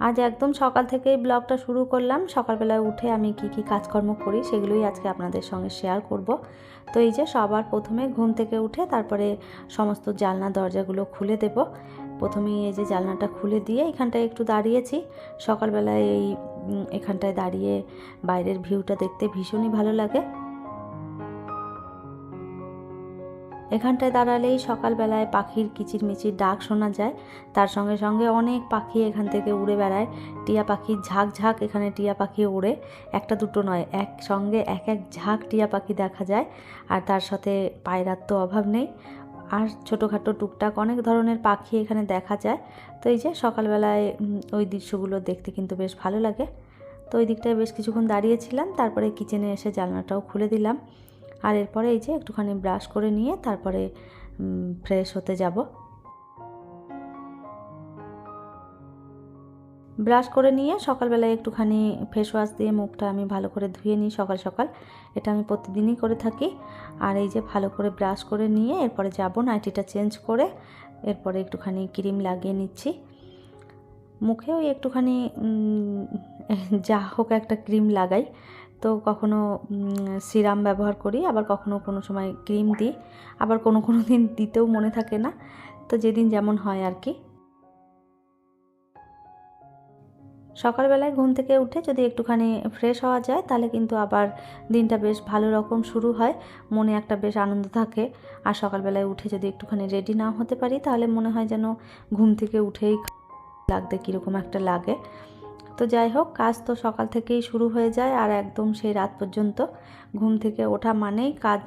আজ একদম সকাল থেকেই ব্লগটা শুরু করলাম। সকালবেলায় উঠে আমি কি কি কাজকর্ম করি সেগুলোই আজকে আপনাদের সঙ্গে শেয়ার করব। তো এই যে সবার প্রথমে ঘুম থেকে উঠে তারপরে সমস্ত জানলা দরজাগুলো খুলে দেব। প্রথমেই এই যে জানলাটা খুলে দিয়ে এখানটায় একটু দাঁড়িয়েছি। সকালবেলায় এই এখানটায় দাঁড়িয়ে বাইরের ভিউটা দেখতে ভীষণই ভালো লাগে। এখানটায় দাঁড়ালেই সকালবেলায় পাখির কিচিরমিচির ডাক শোনা যায়। তার সঙ্গে সঙ্গে অনেক পাখি এখান থেকে উড়ে বেড়ায়। টিয়া পাখির ঝাঁক ঝাঁক এখানে টিয়া পাখি উড়ে একটা দুটো নয় এক সঙ্গে এক এক ঝাঁক টিয়া পাখি দেখা যায়। আর তার সাথে পায়রার তো অভাব নেই। আর ছোটোখাটো টুকটাক অনেক ধরনের পাখি এখানে দেখা যায়। তো এই যে সকালবেলায় ওই দৃশ্যগুলো দেখতে কিন্তু বেশ ভালো লাগে। তো ওই দিকটায় বেশ কিছুক্ষণ দাঁড়িয়েছিলাম। তারপরে কিচেনে এসে জানলাটাও খুলে দিলাম। আর এরপরে এই যে একটুখানি ব্রাশ করে নিয়ে তারপরে ফ্রেশ হতে যাব। ব্রাশ করে নিয়ে সকালবেলায় একটুখানি ফেস ওয়াশ দিয়ে মুখটা আমি ভালো করে ধুয়ে নিই সকাল সকাল। এটা আমি প্রতিদিনই করে থাকি। আর এই যে ভালো করে ব্রাশ করে নিয়ে এরপরে যাব নাইটিটা চেঞ্জ করে এরপরে একটুখানি ক্রিম লাগিয়ে নিচ্ছি। মুখেও একটুখানি যা হোক একটা ক্রিম লাগাই। তো কখনো সিরাম ব্যবহার করি, আবার কখনো কোনো সময় ক্রিম দিই, আবার কোনো কোনো দিন দিতেও মনে থাকে না। তো যেদিন যেমন হয় আর কি। সকালবেলায় ঘুম থেকে উঠে যদি একটুখানি ফ্রেশ হওয়া যায়, তাহলে কিন্তু আবার দিনটা বেশ ভালো রকম শুরু হয়, মনে একটা বেশ আনন্দ থাকে। আর সকালবেলায় উঠে যদি একটুখানি রেডি না হতে পারি, তাহলে মনে হয় যেন ঘুম থেকে উঠেই লাগতে কীরকম একটা লাগে। তো যাই হোক, কাজ তো সকাল থেকেই শুরু হয়ে যায় আর একদম সেই রাত পর্যন্ত। ঘুম থেকে ওঠা মানেই কাজ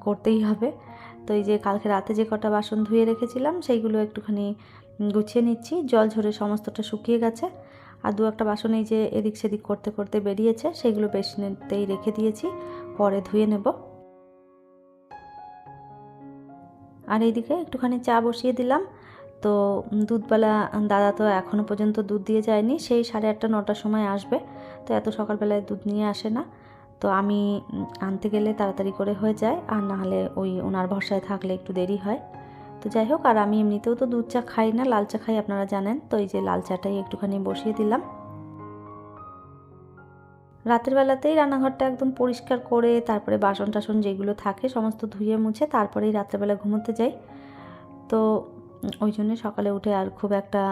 করতেই হবে। তো এই যে কালকে রাতে যে কটা বাসন ধুয়ে রেখেছিলাম, সেইগুলো একটুখানি গুছিয়ে নিচ্ছি। জল ঝরে সমস্তটা শুকিয়ে গেছে। আর দু একটা বাসন এই যে এদিক সেদিক করতে করতে বেরিয়েছে, সেগুলো বেসিনেতেই রেখে দিয়েছি। পরে ধুয়ে নেব। আর এইদিকে একটুখানি চা বসিয়ে দিলাম। তো দুধবেলা দাদা তো এখনও পর্যন্ত দুধ দিয়ে যায়নি, সেই সাড়ে আটটা, নটার সময় আসবে। তো এত সকালবেলায় দুধ নিয়ে আসে না। তো আমি আনতে গেলে তাড়াতাড়ি করে হয়ে যায়, আর না হলে ওই ওনার ভরসায় থাকলে একটু দেরি হয়। তো যাই হোক, আর আমি এমনিতেও তো দুধ চা খাই না, লাল চা খাই আপনারা জানেন। তো এই যে লাল চাটাই একটুখানি বসিয়ে দিলাম। রাতের বেলাতেই রান্নাঘরটা একদম পরিষ্কার করে, তারপরে বাসন টাসন যেগুলো থাকে, সমস্ত ধুয়ে মুছে, তারপরেই রাত্রেবেলা ঘুমোতে যাই। তো ওই জন্য সকালে উঠে আর খুব একটা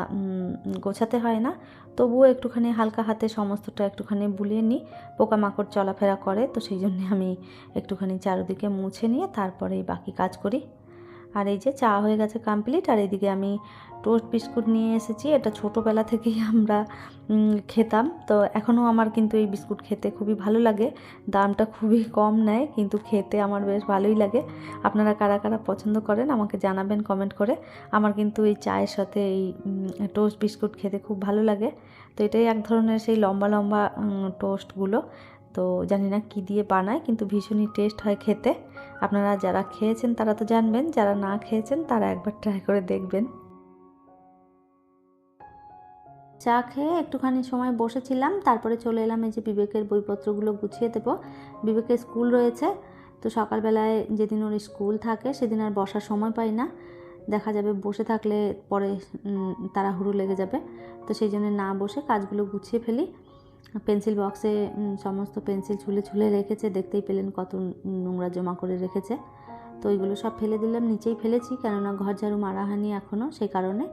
গোছাতে হয় না। তবুও একটুখানি হালকা হাতে সমস্তটা একটুখানি বুলিয়ে নিই। পোকামাকড় চলাফেরা করে, তো সেই জন্যে আমি একটুখানি চারোদিকে মুছে নিয়ে তারপরেই বাকি কাজ করি। আর এই যে চা হয়ে গেছে কমপ্লিট আর এদিকে আমি টোস্ট বিস্কুট নিয়ে এসেছি। এটা ছোটোবেলা থেকেই আমরা খেতাম। তো এখনও আমার কিন্তু এই বিস্কুট খেতে খুবই ভালো লাগে। দামটা খুবই কম নেয়, কিন্তু খেতে আমার বেশ ভালোই লাগে। আপনারা কারা কারা পছন্দ করেন আমাকে জানাবেন কমেন্ট করে। আমার কিন্তু এই চায়ের সাথে এই টোস্ট বিস্কুট খেতে খুব ভালো লাগে। তো এটাই এক ধরনের সেই লম্বা লম্বা টোস্টগুলো তো জানি না কী দিয়ে বানায় কিন্তু ভীষণই টেস্ট হয় খেতে। আপনারা যারা খেয়েছেন তারা তো জানবেন যারা না খেয়েছেন তারা একবার ট্রাই করে দেখবেন। চা খেয়ে একটুখানি সময় বসেছিলাম তারপরে চলে এলাম এই যে বিবেকের বইপত্রগুলো গুছিয়ে দেবো। বিবেকের স্কুল রয়েছে তো সকালবেলায় যেদিন ওর স্কুল থাকে সেদিন আর বসার সময় পাই না। দেখা যাবে বসে থাকলে পরে উম, তাড়াহুড়ো লেগে যাবে তো সেই জন্য না বসে কাজগুলো গুছিয়ে ফেলি। পেন্সিল বক্সে সমস্ত পেন্সিল ঝুলে ঝুলে রেখেছে, দেখতেই পেলেন কত নোংরা জমা করে রেখেছে। তো ওইগুলো সব ফেলে দিলাম, নিচেই ফেলেছি, কেননা ঘর ঝাড়ু মারা হয়নি এখনও সেই কারণে।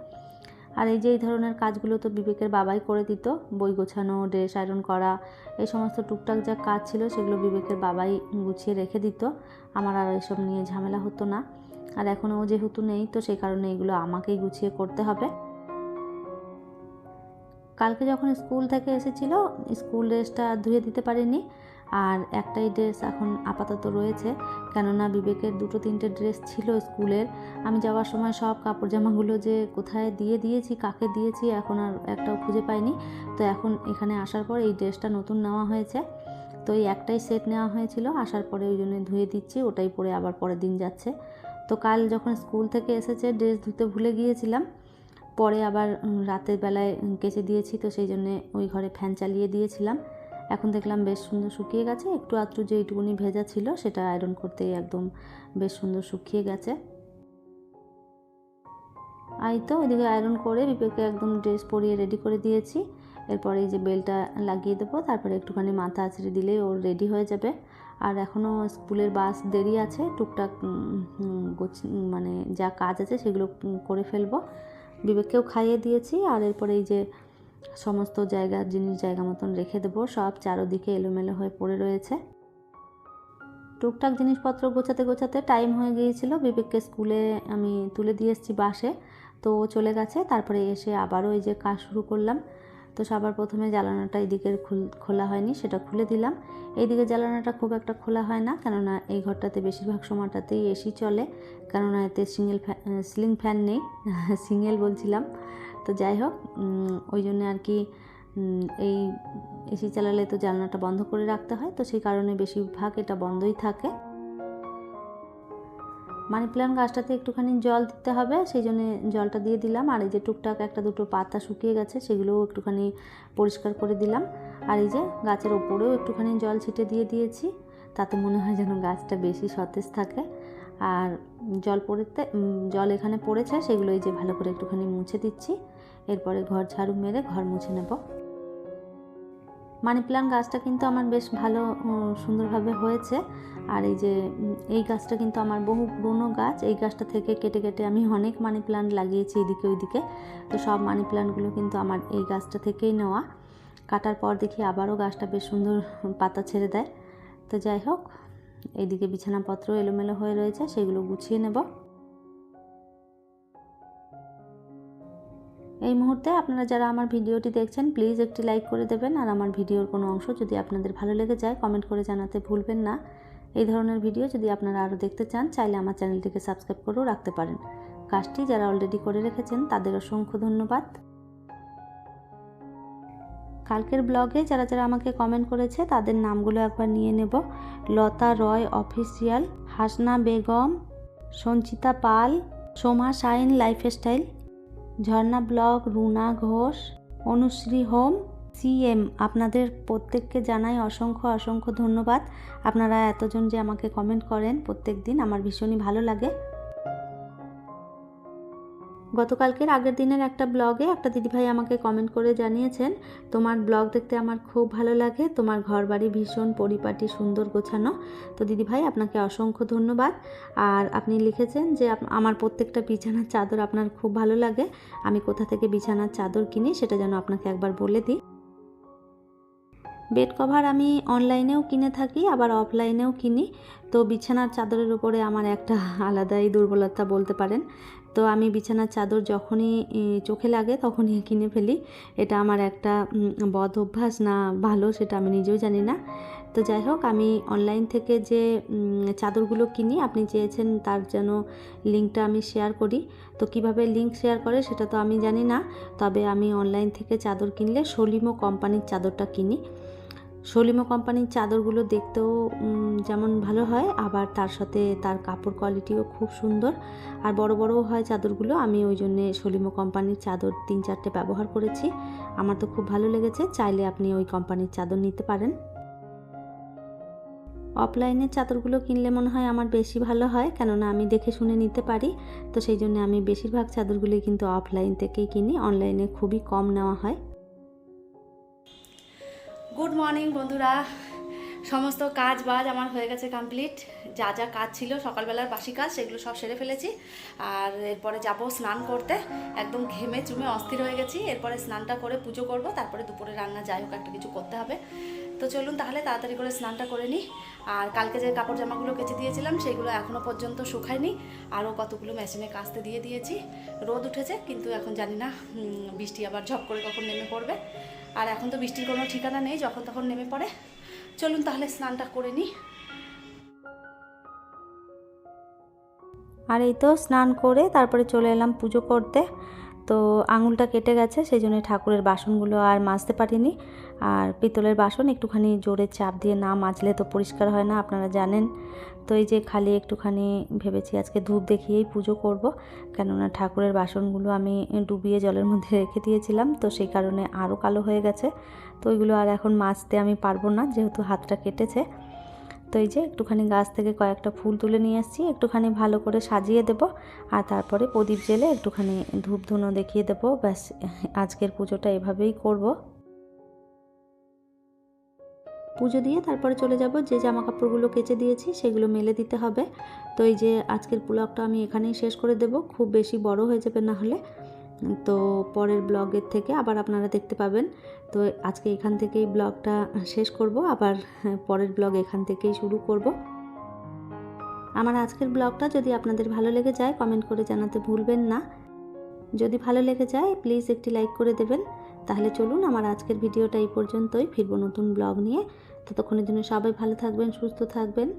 আর এই যে এই ধরনের কাজগুলো তো বিবেকের বাবাই করে দিত, বই গোছানো, ড্রেস আয়রন করা, এই সমস্ত টুকটাক যা কাজ ছিল সেগুলো বিবেকের বাবাই গুছিয়ে রেখে দিত। আমার আর এসব নিয়ে ঝামেলা হতো না। আর এখনও যেহেতু নেই, তো সেই কারণে এগুলো আমাকেই গুছিয়ে করতে হবে। কালকে যখন স্কুল থেকে এসেছিল, স্কুল ড্রেসটা ধুয়ে দিতে পারিনি। আর একটাই ড্রেস এখন আপাতত রয়েছে, কেননা বিবেকের দুটো তিনটে ড্রেস ছিল স্কুলের। আমি যাওয়ার সময় সব কাপড় জামাগুলো যে কোথায় দিয়ে দিয়েছি, কাকে দিয়েছি, এখন আর একটাও খুঁজে পাইনি। তো এখন এখানে আসার পর এই ড্রেসটা নতুন নেওয়া হয়েছে। তো এই একটাই সেট নেওয়া হয়েছিল, আসার পরে ওই জন্য ধুয়ে দিচ্ছি, ওটাই পরে আবার পরের দিন যাচ্ছে। তো কাল যখন স্কুল থেকে এসেছে, ড্রেস ধুতে ভুলে গিয়েছিলাম। পরে আবার রাতের বেলায় কেচে দিয়েছি তো সেই জন্যে ওই ঘরে ফ্যান চালিয়ে দিয়েছিলাম। এখন দেখলাম বেশ সুন্দর শুকিয়ে গেছে। একটু আধটু যেইটুকুনি ভেজা ছিল সেটা আয়রন করতেই একদম বেশ সুন্দর শুকিয়ে গেছে। আই তো ওইদিকে আয়রন করে বিপেকে একদম ড্রেস পরিয়ে রেডি করে দিয়েছি। এরপরে এই যে বেলটা লাগিয়ে দেবো, তারপরে একটুখানি মাথা আছড়ে দিলেই ওর রেডি হয়ে যাবে। আর এখনও স্কুলের বাস দেরি আছে, টুকটাক মানে যা কাজ আছে সেগুলো করে ফেলব। বিবেককেও খাইয়ে দিয়েছি আর এরপরে এই যে সমস্ত জায়গা, জিনিস জায়গা মতন রেখে দেবো। সব চারোদিকে এলোমেলো হয়ে পড়ে রয়েছে। টুকটাক জিনিসপত্র গোছাতে গোছাতে টাইম হয়ে গিয়েছিল। বিবেককে স্কুলে আমি তুলে দিয়ে এসেছি বাসে। তো চলে গেছে। তারপরে এসে আবারও এই যে কাজ শুরু করলাম। তো সবার প্রথমে জ্বালানাটা এদিকের খুল- খোলা হয়নি, সেটা খুলে দিলাম। এইদিকে জ্বালানাটা খুব একটা খোলা হয় না, কেননা এই ঘরটাতে বেশিরভাগ সময়টাতেই এসি চলে, কেননা এতে সিঙ্গেল ফ্যান সিলিং ফ্যান নেই, সিঙ্গেল বলছিলাম। তো যাই হোক ওই জন্য আর কি এই এসি চালালে তো জানলাটা বন্ধ করে রাখতে হয়, তো সেই কারণে বেশিরভাগ এটা বন্ধই থাকে। মানি প্ল্যান্ট গাছটাতে একটুখানি জল দিতে হবে, সেই জন্য জলটা দিয়ে দিলাম। আর এই যে টুকটাক একটা দুটো পাতা শুকিয়ে গেছে, সেগুলোও একটুখানি পরিষ্কার করে দিলাম। আর এই যে গাছের ওপরেও একটুখানি জল ছিটে দিয়ে দিয়েছি, তাতে মনে হয় যেন গাছটা বেশি সতেজ থাকে। আর জল পড়েতে জল এখানে পড়েছে, সেগুলো এই যে ভালো করে একটুখানি মুছে দিচ্ছি। এরপরে ঘর ঝাড়ু মেরে ঘর মুছে নেব। মানি প্ল্যান্ট গাছটা কিন্তু আমার বেশ ভালো সুন্দরভাবে হয়েছে। আর এই যে এই গাছটা কিন্তু আমার বহু পুরনো গাছ। এই গাছটা থেকে কেটে কেটে আমি অনেক মানি প্ল্যান্ট লাগিয়েছি এদিকে ওইদিকে। তো সব মানি প্ল্যান্টগুলো কিন্তু আমার এই গাছটা থেকেই নেওয়া। কাটার পর দেখি আবারও গাছটা বেশ সুন্দর পাতা ছেড়ে দেয়। তো যাই হোক এইদিকে বিছানাপত্র এলোমেলো হয়ে রয়েছে, সেগুলো গুছিয়ে নেব। এই মুহূর্তে আপনারা যারা আমার ভিডিওটি দেখছেন প্লিজ একটি লাইক করে দেবেন। আর আমার ভিডিওর কোনো অংশ যদি আপনাদের ভালো লেগে যায় কমেন্ট করে জানাতে ভুলবেন না। এই ধরনের ভিডিও যদি আপনারা আরও দেখতে চান, চাইলে আমার চ্যানেলটিকে সাবস্ক্রাইব করেও রাখতে পারেন। কাজটি যারা অলরেডি করে রেখেছেন, তাদের অসংখ্য ধন্যবাদ। কালকের ব্লগে যারা যারা আমাকে কমেন্ট করেছে, তাদের নামগুলো একবার নিয়ে নেব। Lata Roy official Hasna Begum, Sanchita Pal, Soma shine lifestyle Jharna block, Runa Ghosh, Anushree home, CM. আপনাদের প্রত্যেককে জানাই অসংখ্য অসংখ্য ধন্যবাদ। আপনারা এতজন যে আমাকে কমেন্ট করেন প্রত্যেক দিন, আমার ভীষণই ভালো লাগে। গতকালকের আগের দিনের একটা ব্লগে একটা দিদিভাই আমাকে কমেন্ট করে জানিয়েছেন, তোমার ব্লগ দেখতে আমার খুব ভালো লাগে, তোমার ঘরবাড়ি ভীষণ পরিপাটি, সুন্দর গোছানো। তো দিদিভাই, আপনাকে অসংখ্য ধন্যবাদ। আর আপনি লিখেছেন যে আমার প্রত্যেকটা বিছানার চাদর আপনার খুব ভালো লাগে। আমি কোথা থেকে বিছানার চাদর কিনি সেটা যেন আপনাকে একবার বলে দিই। বেড কভার আমি অনলাইনেও কিনে থাকি, আবার অফলাইনেও কিনি। তো বিছানার চাদরের উপরে আমার একটা আলাদাই দুর্বলতা বলতে পারেন। তো আমি বিছানার চাদর যখনই চোখে লাগে তখনই কিনে ফেলি। এটা আমার একটা বদ অভ্যাস না ভালো সেটা আমি নিজেও জানি না। তো যাই হোক, আমি অনলাইন থেকে যে চাদরগুলো কিনি, আপনি চেয়েছেন তার যেন লিঙ্কটা আমি শেয়ার করি। তো কীভাবে লিঙ্ক শেয়ার করে সেটা তো আমি জানি না। তবে আমি অনলাইন থেকে চাদর কিনলে সলিমো কোম্পানির চাদরটা কিনি। সলিমো কোম্পানির চাদরগুলো দেখতেও যেমন ভালো হয়, আবার তার সাথে তার কাপড় কোয়ালিটিও খুব সুন্দর। আর বড় বড়ও হয় চাদরগুলো, আমি ওই জন্যে সলিমো কোম্পানির চাদর তিন চারটে ব্যবহার করেছি। আমার তো খুব ভালো লেগেছে, চাইলে আপনি ওই কোম্পানির চাদর নিতে পারেন। অফলাইনের চাদরগুলো কিনলে মনে হয় আমার বেশি ভালো হয়, কেননা আমি দেখে শুনে নিতে পারি। তো সেই জন্য আমি বেশিরভাগ চাদরগুলি কিন্তু অফলাইন থেকেই কিনি, অনলাইনে খুবই কম নেওয়া হয়। গুড মর্নিং বন্ধুরা। সমস্ত কাজ বাজ আমার হয়ে গেছে কমপ্লিট যা যা কাজ ছিল সকালবেলার বাসি কাজ, সেগুলো সব সেরে ফেলেছি। আর এরপরে যাব স্নান করতে। একদম ঘেমে চুমে অস্থির হয়ে গেছি। এরপরে স্নানটা করে পুজো করব। তারপরে দুপুরে রান্না যাই হোক, একটা কিছু করতে হবে। তো চলুন তাহলে তাড়াতাড়ি করে স্নানটা করে নিই আর কালকে যে কাপড় জামাগুলো কেচে দিয়েছিলাম, সেগুলো এখনও পর্যন্ত শুকায়নি। আরও কতগুলো মেশিনে কাচতে দিয়ে দিয়েছি। রোদ উঠেছে, কিন্তু এখন জানি না বৃষ্টি আবার ঝপ করে কখন নেমে পড়বে। আর এখন তো বৃষ্টির কোনো ঠিকানা নেই, যখন তখন নেমে পড়ে। চলুন তাহলে স্নানটা করে নিই আর এই তো স্নান করে তারপরে চলে এলাম পুজো করতে। তো আঙুলটা কেটে গেছে সেই জন্য ঠাকুরের বাসনগুলো আর মাজতে পারিনি। আর পিতলের বাসন একটুখানি জোরে চাপ দিয়ে না মাজলে তো পরিষ্কার হয় না, আপনারা জানেন। তো এই যে খালি একটুখানি ভেবেছি আজকে ধূপ দেখিয়েই পুজো করব, কেননা ঠাকুরের বাসনগুলো আমি ডুবিয়ে জলের মধ্যে রেখে দিয়েছিলাম, তো সেই কারণে আরও কালো হয়ে গেছে। তো ওইগুলো আর এখন মাজতে আমি পারব না, যেহেতু হাতটা কেটেছে। তো এই যে একটুখানি গাছ থেকে কয়েকটা ফুল তুলে নিয়ে আসছি, একটুখানি ভালো করে সাজিয়ে দেব। আর তারপরে প্রদীপ জেলে একটুখানি ধূপ ধুনো দেখিয়ে দেবো। ব্যাস, আজকের পুজোটা এভাবেই করব। পুজো দিয়ে তারপরে চলে যাব, যে জামা কাপড়গুলো কেচে দিয়েছি সেগুলো মেলে দিতে হবে। তো এই যে আজকের ব্লগটা আমি এখানেই শেষ করে দেব। খুব বেশি বড় হয়ে যাবে না হলে। তো পরের ব্লগের থেকে আবার আপনারা দেখতে পাবেন। তো আজকে এখান থেকেই ব্লগটা শেষ করব, আবার পরের ব্লগ এখান থেকেই শুরু করব। আমার আজকের ব্লগটা যদি আপনাদের ভালো লেগে যায় কমেন্ট করে জানাতে ভুলবেন না। যদি ভালো লেগে যায় প্লিজ একটি লাইক করে দেবেন। তাহলে চলুন আমার আজকের ভিডিওটা এই পর্যন্তই। ফিরবো নতুন ব্লগ নিয়ে। ততক্ষণের জন্য সবাই ভালো থাকবেন, সুস্থ থাকবেন।